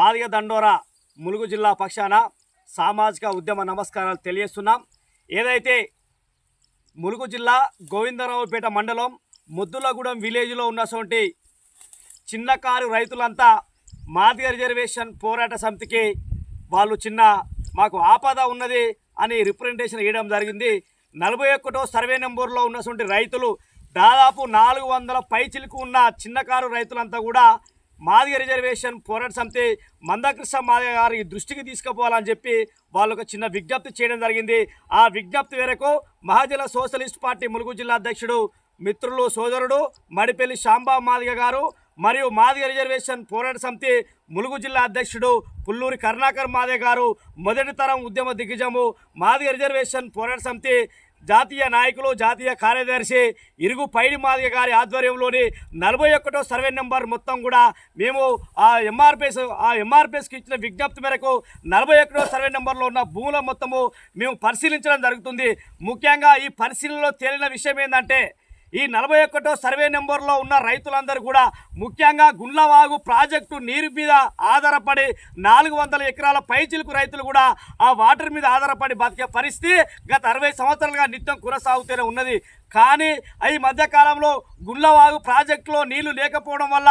మాదిగ దండోర ములుగు జిల్లా పక్షాన సామాజిక ఉద్యమ నమస్కారాలు తెలియజేస్తున్నాం. ఏదైతే ములుగు జిల్లా గోవిందరావుపేట మండలం ముద్దులగూడెం విలేజ్లో ఉన్నటువంటి చిన్నకారు రైతులంతా మాదిగ రిజర్వేషన్ పోరాట సమితికి వాళ్ళు చిన్న మాకు ఆపద ఉన్నది అని రిప్రజెంటేషన్ ఇవ్వడం జరిగింది. నలభై ఒకటో సర్వే నెంబర్లో ఉన్నటువంటి రైతులు దాదాపు నాలుగు వందల పైచిలకు ఉన్న చిన్నకారు రైతులంతా కూడా మాదిగ రిజర్వేషన్ పోరాట సమితి మందకృష్ణ మాదిగ గారి దృష్టికి తీసుకుపోవాలని చెప్పి వాళ్ళు ఒక చిన్న విజ్ఞప్తి చేయడం జరిగింది. ఆ విజ్ఞప్తి మేరకు మహాజన సోషలిస్ట్ పార్టీ ములుగు జిల్లా అధ్యక్షుడు మిత్రులు సోదరుడు మడిపల్లి శాంబా మాదిగ గారు మరియు మాదిగ రిజర్వేషన్ పోరాట సమితి ములుగు జిల్లా అధ్యక్షుడు పుల్లూరి కరుణాకర్ మాదే గారు మొదటి తరం ఉద్యమ దిగ్గజము మాదిగ రిజర్వేషన్ పోరాట సమితి జాతీయ నాయకులు జాతీయ కార్యదర్శి ఇరుగు పైడి మాదిగ గారి ఆధ్వర్యంలోని నలభై ఒకటో సర్వే నెంబర్ మొత్తం కూడా మేము ఆ ఎంఆర్పిఎస్ ఆ ఎంఆర్పిఎస్కి ఇచ్చిన విజ్ఞప్తి మేరకు నలభై ఒకటో సర్వే నెంబర్లో ఉన్న భూముల మొత్తము మేము పరిశీలించడం జరుగుతుంది. ముఖ్యంగా ఈ పరిశీలనలో తేలిన విషయం ఏంటంటే ఈ నలభై ఒకటో సర్వే నెంబర్లో ఉన్న రైతులందరూ కూడా ముఖ్యంగా గుండ్లవాగు ప్రాజెక్టు నీరు మీద ఆధారపడి నాలుగు వందల ఎకరాల పైచిలుకు రైతులు కూడా ఆ వాటర్ మీద ఆధారపడి బతికే పరిస్థితి గత అరవై సంవత్సరాలుగా నిత్యం కొనసాగుతూనే ఉన్నది. కానీ ఈ మధ్యకాలంలో గుండ్లవాగు ప్రాజెక్టులో నీళ్ళు లేకపోవడం వల్ల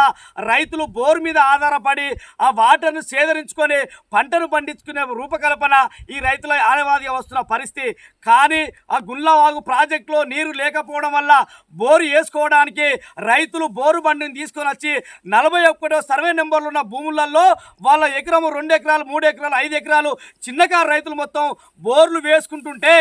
రైతులు బోరు మీద ఆధారపడి ఆ వాటర్ను సేదరించుకొని పంటను పండించుకునే రూపకల్పన ఈ రైతుల ఆనవాదిగా వస్తున్న పరిస్థితి. కానీ ఆ గుండ్లవాగు ప్రాజెక్టులో నీరు లేకపోవడం వల్ల బోరు వేసుకోవడానికి రైతులు బోరు బండిని తీసుకొని వచ్చి నలభై ఒక్కటో సర్వే నెంబర్లు ఉన్న భూములలో వాళ్ళ ఎకరము రెండు ఎకరాలు మూడు ఎకరాలు ఐదు ఎకరాలు చిన్నకారు రైతులు మొత్తం బోర్లు వేసుకుంటుంటే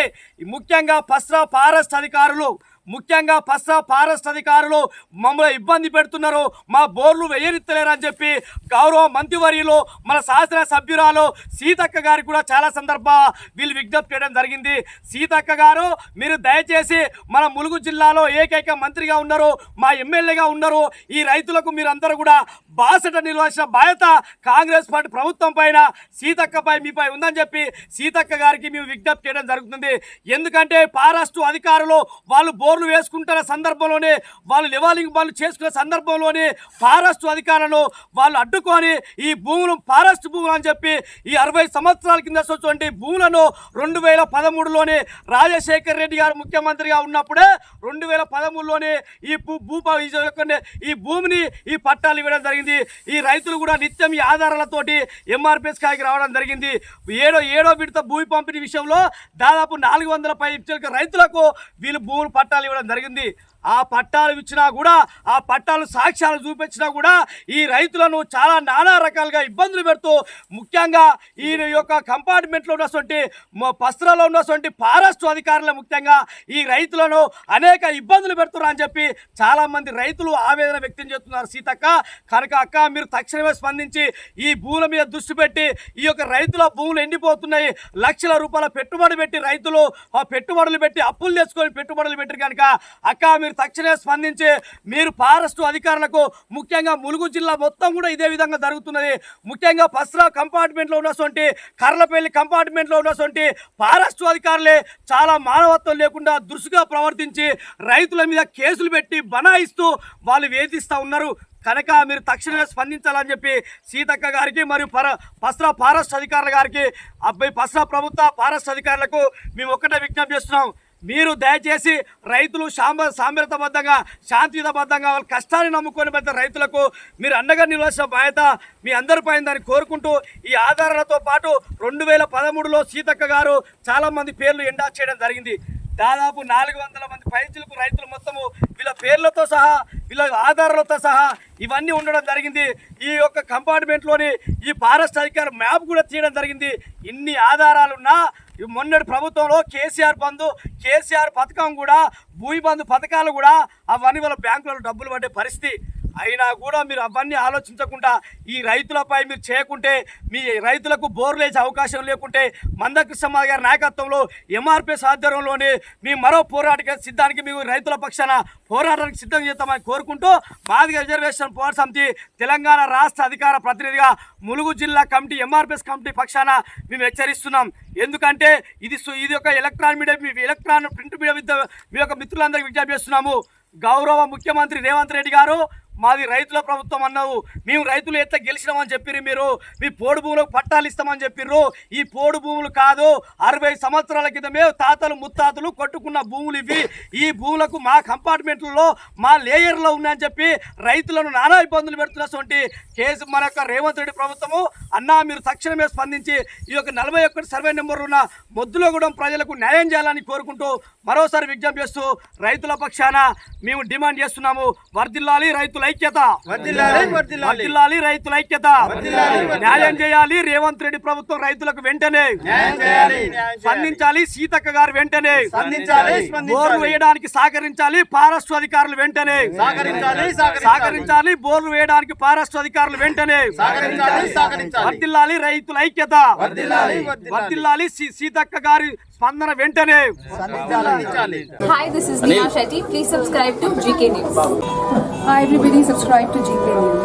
ముఖ్యంగా పస్రా ఫారెస్ట్ అధికారులు ముఖ్యంగా పస్సా ఫారెస్ట్ అధికారులు మమ్మల్ని ఇబ్బంది పెడుతున్నారు. మా బోర్లు వేయనిత్తలేరని చెప్పి గౌరవ మంత్రివర్యులు మన శాసన సభ్యురాలు సీతక్క గారికి కూడా చాలా సందర్భ వీళ్ళు విజ్ఞప్తి చేయడం జరిగింది. సీతక్క గారు మీరు దయచేసి మన ములుగు జిల్లాలో ఏకైక మంత్రిగా ఉన్నారు మా ఎమ్మెల్యేగా ఉన్నారు. ఈ రైతులకు మీరందరూ కూడా బాసట నిలవాల్సిన బాధ్యత కాంగ్రెస్ పార్టీ ప్రభుత్వం పైన సీతక్కపై మీపై ఉందని చెప్పి సీతక్క గారికి మేము విజ్ఞప్తి చేయడం జరుగుతుంది. ఎందుకంటే ఫారెస్ట్ అధికారులు వాళ్ళు బోర్లు వేసుకుంటున్న సందర్భంలోనే వాళ్ళు లివాలింగ్ వాళ్ళు చేసుకునే సందర్భంలోనే ఫారెస్ట్ అధికారులను వాళ్ళు అడ్డుకొని ఈ భూములు ఫారెస్ట్ భూములు అని చెప్పి ఈ అరవై సంవత్సరాల కింద వచ్చినటువంటి భూములను రెండు వేల పదమూడులోనే రాజశేఖర్ రెడ్డి గారు ముఖ్యమంత్రిగా ఉన్నప్పుడే రెండు వేల పదమూడులోనే ఈ భూ భూప ఈ ఈ భూమిని ఈ పట్టాలు ఇవ్వడం జరిగింది. ఈ రైతులు కూడా నిత్యం ఈ ఆధారాలతోటి ఎంఆర్పిఎస్ కాయకి రావడం జరిగింది. ఏడో ఏడో విడత భూమి పంపిణీ విషయంలో దాదాపు నాలుగు వందల పై రైతులకు వీళ్ళు భూములు పట్టాలు ఇవ్వడం జరిగింది. ఆ పట్టాలు ఇచ్చినా కూడా ఆ పట్టాలు సాక్ష్యాలు చూపించినా కూడా ఈ రైతులను చాలా నానా రకాలుగా ఇబ్బందులు పెడుతూ ముఖ్యంగా ఈ యొక్క కంపార్ట్మెంట్లో ఉన్నటువంటి పస్త్రలో ఉన్నటువంటి ఫారెస్ట్ అధికారులు ముఖ్యంగా ఈ రైతులను అనేక ఇబ్బందులు పెడుతున్నారు అని చెప్పి చాలామంది రైతులు ఆవేదన వ్యక్తం చేస్తున్నారు. సీతక్క కనుక అక్క మీరు తక్షణమే స్పందించి ఈ భూముల మీద దృష్టి పెట్టి ఈ యొక్క రైతుల భూములు ఎండిపోతున్నాయి లక్షల రూపాయల పెట్టుబడి పెట్టి రైతులు ఆ పెట్టుబడులు పెట్టి అప్పులు తెచ్చుకొని పెట్టుబడులు పెట్టి కనుక అక్క మీరు మీరు తక్షణమే స్పందించి మీరు ఫారెస్ట్ అధికారులకు ముఖ్యంగా ములుగు జిల్లా మొత్తం కూడా ఇదే విధంగా జరుగుతున్నది. ముఖ్యంగా పస్రా కంపార్ట్మెంట్లో ఉన్నటువంటి కర్లపల్లి కంపార్ట్మెంట్లో ఉన్నటువంటి ఫారెస్ట్ అధికారులే చాలా మానవత్వం లేకుండా దురుసుగా ప్రవర్తించి రైతుల మీద కేసులు పెట్టి బనాయిస్తూ వాళ్ళు వేధిస్తూ ఉన్నారు. కనుక మీరు తక్షణమే స్పందించాలని చెప్పి సీతక్క గారికి మరియు పర పస్రా ఫారెస్ట్ అధికారుల గారికి అబ్బాయి పస్రా ప్రభుత్వ ఫారెస్ట్ అధికారులకు మేము ఒక్కటే విజ్ఞప్తి చేస్తున్నాం. మీరు దయచేసి రైతులు సాంబ సాంబరతబద్ధంగా శాంతియుతబద్ధంగా వాళ్ళ కష్టాన్ని నమ్ముకొని పెద్ద రైతులకు మీరు అండగా నిలవాల్సిన బాధ్యత మీ అందరిపై దాన్ని కోరుకుంటూ ఈ ఆధారాలతో పాటు రెండు వేల పదమూడులో సీతక్క గారు చాలామంది పేర్లు ఎండా చేయడం జరిగింది. దాదాపు నాలుగు వందల మంది పైచులకు రైతులు మొత్తము వీళ్ళ పేర్లతో సహా వీళ్ళ ఆధారాలతో సహా ఇవన్నీ ఉండడం జరిగింది. ఈ యొక్క కంపార్ట్మెంట్లోని ఈ ఫారెస్ట్ అధికారి మ్యాప్ కూడా తీయడం జరిగింది. ఇన్ని ఆధారాలున్నా మొన్నటి ప్రభుత్వంలో కేసీఆర్ బంధు కేసీఆర్ పథకం కూడా భూమి బంధు పథకాలు కూడా అవన్నీ వాళ్ళ బ్యాంకులలో డబ్బులు పడే పరిస్థితి. అయినా కూడా మీరు అవన్నీ ఆలోచించకుండా ఈ రైతులపై మీరు చేయకుంటే మీ రైతులకు బోర్లు వేసే అవకాశం లేకుంటే మందకృష్ణ గారి నాయకత్వంలో ఎంఆర్పిఎస్ ఆధ్వర్యంలోనే మీ మరో పోరాట సిద్ధానికి మీకు రైతుల పక్షాన పోరాటానికి సిద్ధం చేస్తామని కోరుకుంటూ మాదిగ రిజర్వేషన్ పోరాట సమితి తెలంగాణ రాష్ట్ర అధికార ప్రతినిధిగా ములుగు జిల్లా కమిటీ ఎంఆర్పిఎస్ కమిటీ పక్షాన మేము హెచ్చరిస్తున్నాం. ఎందుకంటే ఇది ఇది ఒక ఎలక్ట్రాన్ మీడియా మీ ఎలక్ట్రాన్ ప్రింట్ మీడియా మీ యొక్క మిత్రులందరికీ విజ్ఞప్తి చేస్తున్నాము. గౌరవ ముఖ్యమంత్రి రేవంత్ రెడ్డి గారు మాది రైతుల ప్రభుత్వం అన్నావు. మేము రైతులు ఎట్లా గెలిచినామని చెప్పిర్రు మీరు? మీ పోడు భూములకు పట్టాలు ఇస్తామని చెప్పిర్రు. ఈ పోడు భూములు కాదు అరవై సంవత్సరాల క్రితమే తాతలు ముత్తాతలు కొట్టుకున్న భూములు ఇవి. ఈ భూములకు మా కంపార్ట్మెంట్లలో మా లేయర్లో ఉన్నాయని చెప్పి రైతులను నానా ఇబ్బందులు పెడుతున్నటువంటి కేసు మన యొక్క రేవంత్ రెడ్డి ప్రభుత్వము. అన్నా మీరు తక్షణమే స్పందించి ఈ యొక్క నలభై ఒక్కటి సర్వే నెంబర్ ఉన్న మొద్దులగూడెం ప్రజలకు న్యాయం చేయాలని కోరుకుంటూ మరోసారి విజ్ఞప్తి చేస్తూ రైతుల పక్షాన మేము డిమాండ్ చేస్తున్నాము. వర్దిల్లాలి రైతుల ఐక్యత. వర్ధిల్లాలి రైతుల ఐక్యత న్యాయం చేయాలి రేవంత్ రెడ్డి ప్రభుత్వం రైతులకు వెంటనే. స్పందించాలి సీతక్క గారు వెంటనే. బోర్లు వేయడానికి సహకరించాలి ఫారెస్ట్ అధికారులు వెంటనే సహకరించాలి, బోర్లు వేయడానికి ఫారెస్ట్ అధికారులు వెంటనే. వర్దిల్లాలి రైతుల ఐక్యత. వర్దిల్లాలి సీతక్క గారి స్పందన వెంటనే this is Neha Shetty. Please subscribe to GK News. Hi everybody, subscribe to GK News.